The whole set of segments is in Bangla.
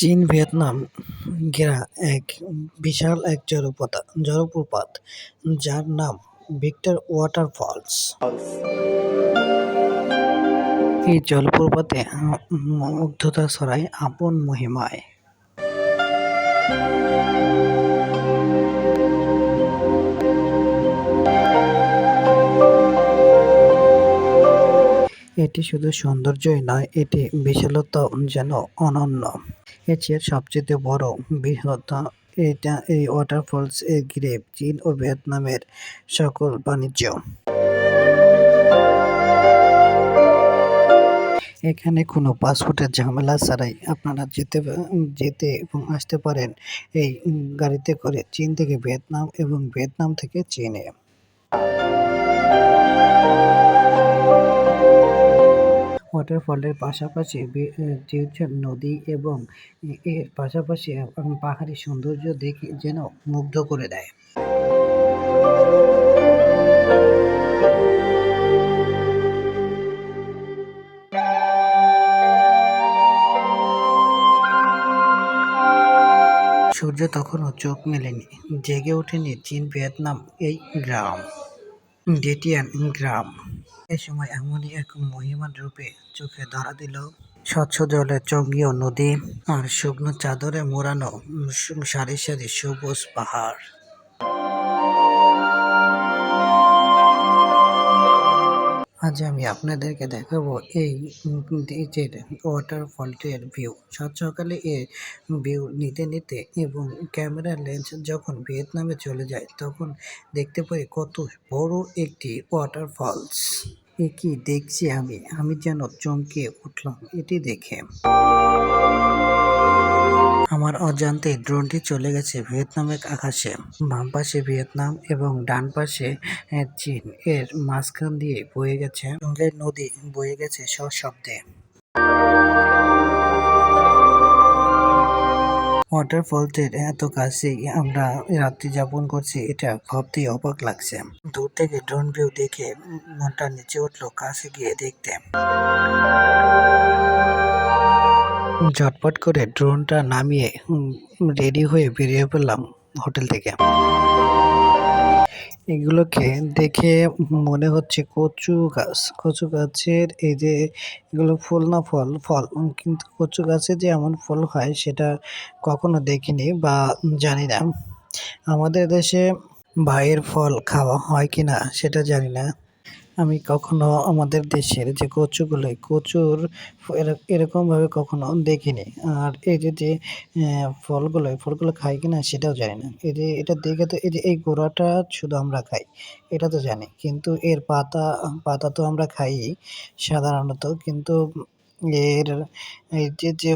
চীন, ভিয়েতনাম ঘেরা এক বিশাল এক জলপ্রপাত জলপ্রপাত যার নাম ভিক্টর ওয়াটার ফলস। এই জলপ্রপাতে মুগ্ধতা ছড়ায় আপন মহিমায়। এটি শুধু সৌন্দর্যই নয়, এটি বিশালতা যেন অনন্য। চেয়ে সবচেয়ে বড় বৃহৎ এটা এই ওয়াটারফলস এর ঘিরে চীন ও ভিয়েতনামের সকল বাণিজ্য। এখানে কোনো পাসপোর্টের ঝামেলা ছাড়াই আপনারা যেতে যেতে এবং আসতে পারেন এই গাড়িতে করে চীন থেকে ভিয়েতনাম এবং ভিয়েতনাম থেকে চীনে। ওয়াটারফলের পাশাপাশি নদী এবং এর পাশাপাশি পাহাড়ি সৌন্দর্য দেখে যেন মুগ্ধ করে দেয়। সূর্য তখনও চোখ মেলেনি, জেগে ওঠেনি চীন, ভিয়েতনাম এই গ্রাম। ডেটিয়ান গ্রাম। এ সময় এমনই এক মহিমান রূপে চোখে ধরা দিল। স্বচ্ছ জলে চঙ্গীয় নদী আর শুকনো চাদরে মোড়ানো সারি সারি সবুজ পাহাড়। আজ আমি আপনাদেরকে দেখাবো এই যে ওয়াটারফলটির ভিউ সাত সকালে এর ভিউ নিতে নিতে এবং ক্যামেরা লেন্স যখন ভিয়েতনামে চলে যায়, তখন দেখতে পাই কত বড় একটি ওয়াটারফলস এ কি দেখছি আমি? আমি যেন চমকে উঠলাম, এটি দেখে। আমার অজান্তে ড্রোনটি চলে গেছে ভিয়েতনামের আকাশে। বাম পাশে ভিয়েতনাম এবং ডান পাশে চীন। এর মাঝখান দিয়ে বয়ে গেছে নদী বয়ে গেছে সশব্দে। ওয়াটারফলসের এত কাছেই আমরা রাত্রি যাপন করছি, এটা ভাবতেই অবাক লাগছে। দূর থেকে ড্রোন ভিউ দেখে মনটা নিচে উঠল, কাছে গিয়ে দেখতে। ঝটপট করে ড্রোনটা নামিয়ে রেডি হয়ে বেরিয়ে পড়লাম হোটেল থেকে। এগুলোকে দেখে মনে হচ্ছে কচু গাছ। কচু গাছের এই যে এগুলো ফুল না ফল ফল কিন্তু কচু গাছে যে এমন ফল হয় সেটা কখনো দেখিনি বা জানি না। আমাদের দেশে ভাইয়ের ফল খাওয়া হয় কি না সেটা জানি না। আমি কখনো আমাদের দেশের যে কচুগুলো, কচুর এর- এরকমভাবে কখনো দেখিনি। আর এই যে যে ফলগুলো ফলগুলো খাই কিনা সেটাও জানি না। এই যে, এটা দেখে তো, এই যে, এই গোড়াটা শুধু আমরা খাই, এটা তো জানি। কিন্তু এর পাতা পাতা তো আমরা খাই সাধারণত। কিন্তু এর, এই যে যে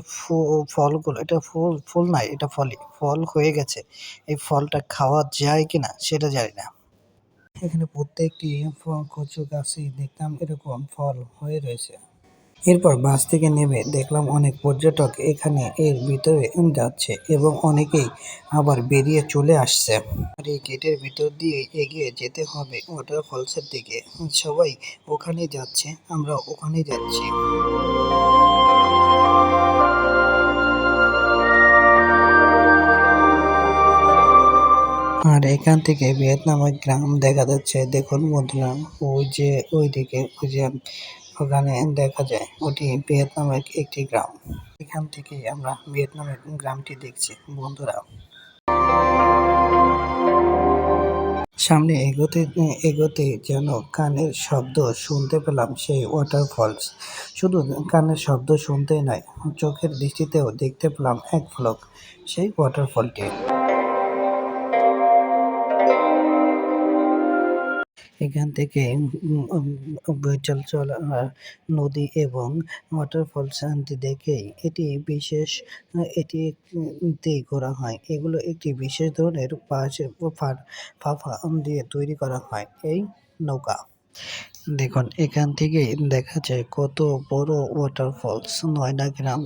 ফলগুলো, এটা ফুল ফুল নাই এটা ফলই। ফল হয়ে গেছে। এই ফলটা খাওয়া যায় কিনা সেটা জানি না। এখানে প্রত্যেকটি ফ- কচু গাছেই দেখলাম এরকম ফল হয়ে রয়েছে। এরপর বাস থেকে নেমে দেখলাম অনেক পর্যটক এখানে এর ভিতরে যাচ্ছে এবং অনেকেই আবার বেরিয়ে চলে আসছে। আর এই গেটের ভিতর দিয়ে এগিয়ে যেতে হবে ওয়াটারফলসের দিকে। সবাই ওখানে যাচ্ছে, আমরা ওখানে যাচ্ছি। এখান থেকে ভিয়েতনামের গ্রাম দেখা যাচ্ছে। দেখুন বন্ধুরা, ওই যে ওই দিকে ওই যে ওখানে দেখা যায়, ওটি ভিয়েতনামের একটি গ্রাম। এখান থেকে আমরা ভিয়েতনামের গ্রামটি দেখছি, বন্ধুরা। সামনে এগোতে এগোতে যেন কানের শব্দ শুনতে পেলাম সেই ওয়াটারফলস শুধু কানের শব্দ শুনতেই নয়, চোখের দৃষ্টিতেও দেখতে পেলাম এক ফ্লক, সেই ওয়াটারফলটি এখান থেকে চল নদী এবং ওয়াটারফলস দেখেই এটি বিশেষ এটি তে করা হয়। এগুলো একটি বিশেষ ধরনের পাশে ফাফা দিয়ে তৈরি করা হয় এই নৌকা। দেখুন, এখান থেকে দেখা যায় কত বড় ওয়াটারফলস নয়না গ্রাম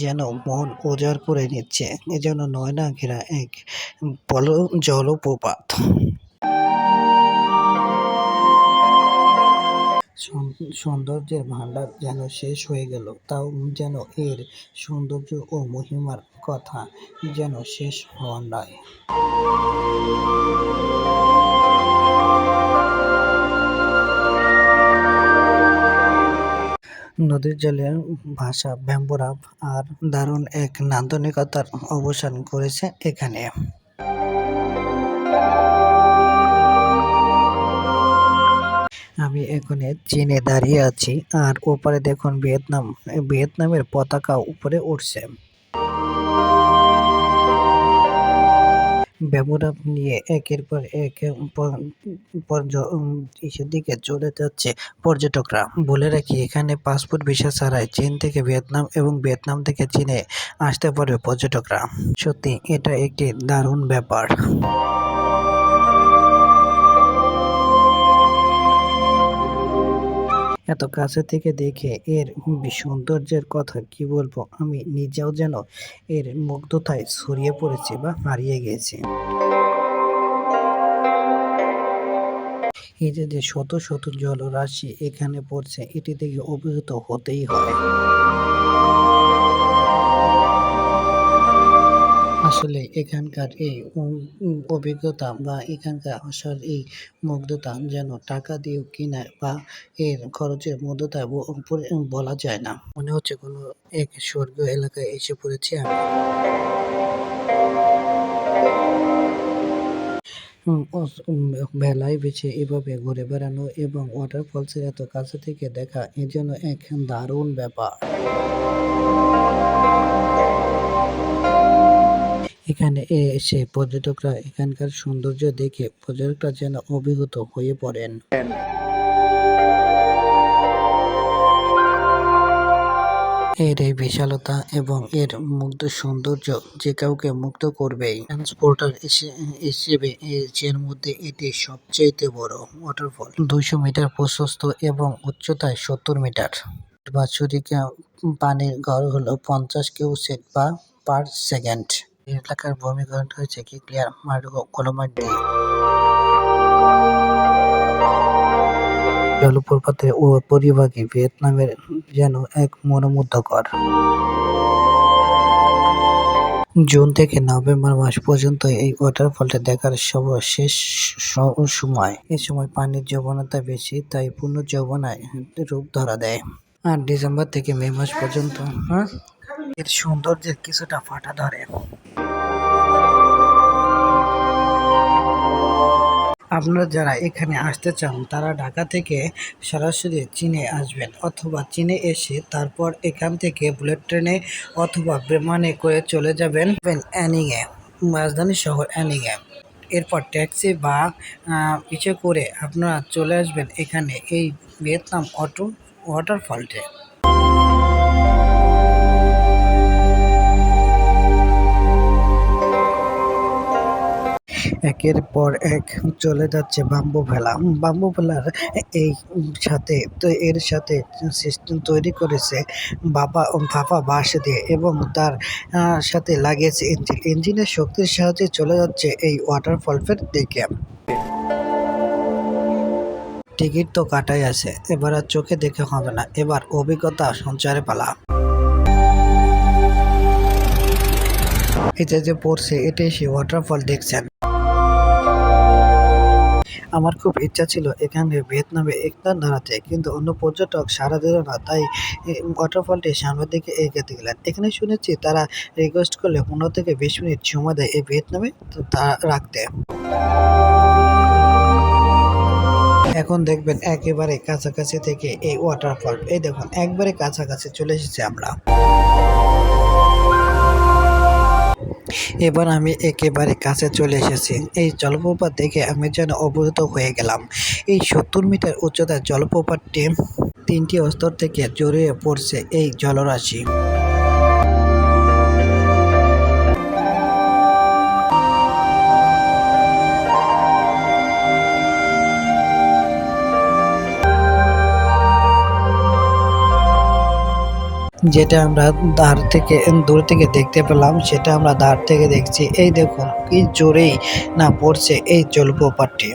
যেন মন উজাড় করে নিচ্ছে। এ যেন নয়না ঘেরা এক বল, জলপ্রপাত। সৌন্দর্যের ভান্ডার যেন শেষ হয়ে গেল, তাও যেন এর সৌন্দর্য ও মহিমার কথা যেন শেষ হওয়ার নয়। নদীর জলে ভাসা ব্যাম্বুরাপ আর দারুণ এক নান্দনিকতার অবসান করেছে এখানে। আমি এখানে চীনে দাঁড়িয়ে আছি আর ওপারে দেখুন ভিয়েতনাম, ভিয়েতনামের পতাকা উপরে উঠছে। ব্যবহার নিয়ে একের পর এক দিকে চলে যাচ্ছে পর্যটকরা। বলে রাখি, এখানে পাসপোর্ট ভিসা ছাড়াই চীন থেকে ভিয়েতনাম এবং ভিয়েতনাম থেকে চীনে আসতে পারবে পর্যটকরা। সত্যি, এটা একটি দারুণ ব্যাপার। এত কাছে থেকে দেখে এর সৌন্দর্যের কথা কি বলব? আমি নিজেও যেন এর মুগ্ধতায় ছড়িয়ে পড়েছি বা হারিয়ে গেছি। এই যে যে শত শত জলরাশি এখানে পড়ছে, এটি দেখে অভিভূত হতেই হয়। আসলে এখানকার এই অভিজ্ঞতা বা এখানকার আসার এই মুগ্ধতা যেন টাকা দিয়েও কিনা বা এর খরচের উপরে বলা যায় না। মনে হচ্ছে কোনো এক স্বর্গীয় এলাকায় এসে পড়েছি আমি। ভেলায় বেছে এভাবে ঘুরে বেড়ানো এবং ওয়াটারফলসের এত কাছে থেকে দেখা এ যেন এক দারুণ ব্যাপার। এখানে এসে পর্যটকরা এখানকার সৌন্দর্য দেখে পর্যটকরা যেন অভিভূত হয়ে পড়েন। এর এই বিশালতা এবং এর মুগ্ধ সৌন্দর্য যে কাউকে মুগ্ধ করবেই। ট্রান্সপোর্টার হিসেবে এর মধ্যে এটি সবচেয়ে বড় ওয়াটারফল দুইশো মিটার প্রশস্ত এবং উচ্চতায় সত্তর মিটার। বাৎসরিক পানির গড় হলো পঞ্চাশ কিউসেক বা পার সেকেন্ড। এলাকার ভূমিকরণ হয়েছে কি ক্লিয়ার? মার্গো কলমার দিয়ে জলপ্রপাতের ও পরিবাগী ভিয়েতনামের যেন এক মনোমুগ্ধকর। জুন থেকে নভেম্বর মাস পর্যন্ত এই ওয়াটারফলটা দেখার সর্বশেষ সময়। এই সময় পানির যৌবনতা বেশি, তাই পূর্ণ যৌবনায় রূপ ধরা দেয়। আর ডিসেম্বর থেকে মে মাস পর্যন্ত হ্যাঁ? এর সৌন্দর্যের কিছুটা ফাটা ধরে। আপনারা যারা এখানে আসতে চান, তারা ঢাকা থেকে সরাসরি চীনে আসবেন অথবা চীনে এসে তারপর এখান থেকে বুলেট ট্রেনে অথবা বিমানে করে চলে যাবেন। অ্যানিংয়ে, রাজধানী শহর অ্যানিংয়ে। এরপর ট্যাক্সি বা কিছু করে আপনারা চলে আসবেন এখানে এই ভিয়েতনাম অটো, ওয়াটারফলটে। একের পর এক চলে যাচ্ছে বাম্বু ভেলা। বাম্বু ভেলার এই সাথে, তো এর সাথে সিস্টেম তৈরি করেছে বাবা ভাপা বাঁশ দিয়ে এবং তার সাথে লাগিয়েছে ইঞ্জিন ইঞ্জিনের শক্তির সাহায্যে চলে যাচ্ছে এই ওয়াটারফলের দিকে। টিকিট তো কাটাই আছে, এবার আর চোখে দেখে হবে না, এবার অভিজ্ঞতা সঞ্চারে পালা। এটা যে পড়ছে, এটাই সেই ওয়াটারফল দেখছেন। আমার খুব ইচ্ছা ছিল এখানে ভিয়েতনামে একটা দাঁড়াতে কিন্তু অন্য পর্যটক সারা দিল না, তাই ওয়াটারফলটি সামনের দিকে এগিয়ে গেলেন। এখানে শুনেছি তারা রিকোয়েস্ট করলে পনেরো থেকে বিশ মিনিট সময় দেয় এই ভিয়েতনামে রাখতে। এখন দেখবেন একেবারে কাছাকাছি থেকে এই ওয়াটারফল এই দেখুন, একবারে কাছাকাছি চলে এসেছি আমরা। এবার আমি একেবারে কাছে চলে এসেছি। এই জলপ্রপাত দেখে আমি যেন অবহিত হয়ে গেলাম। এই সত্তর মিটার উচ্চতার জলপ্রপাতটি তিনটি স্তর থেকে জড়িয়ে পড়ছে এই জলরাশি। যেটা আমরা ধার থেকে, দূর থেকে দেখতে পেলাম, সেটা আমরা ধার থেকে দেখছি। এই দেখুন, কি জোরেই না পড়ছে এই জলপ্রপাতটি।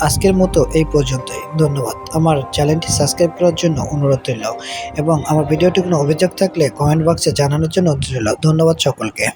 আজকের মতো এই পর্যন্তই। ধন্যবাদ। আমার চ্যানেলটি সাবস্ক্রাইব করার জন্য অনুরোধ রইল। এবং আমার ভিডিওটি কোনো অভিযোগ থাকলে কমেন্ট বক্সে জানানোর জন্য অনুরোধ রইল ধন্যবাদ সকলকে।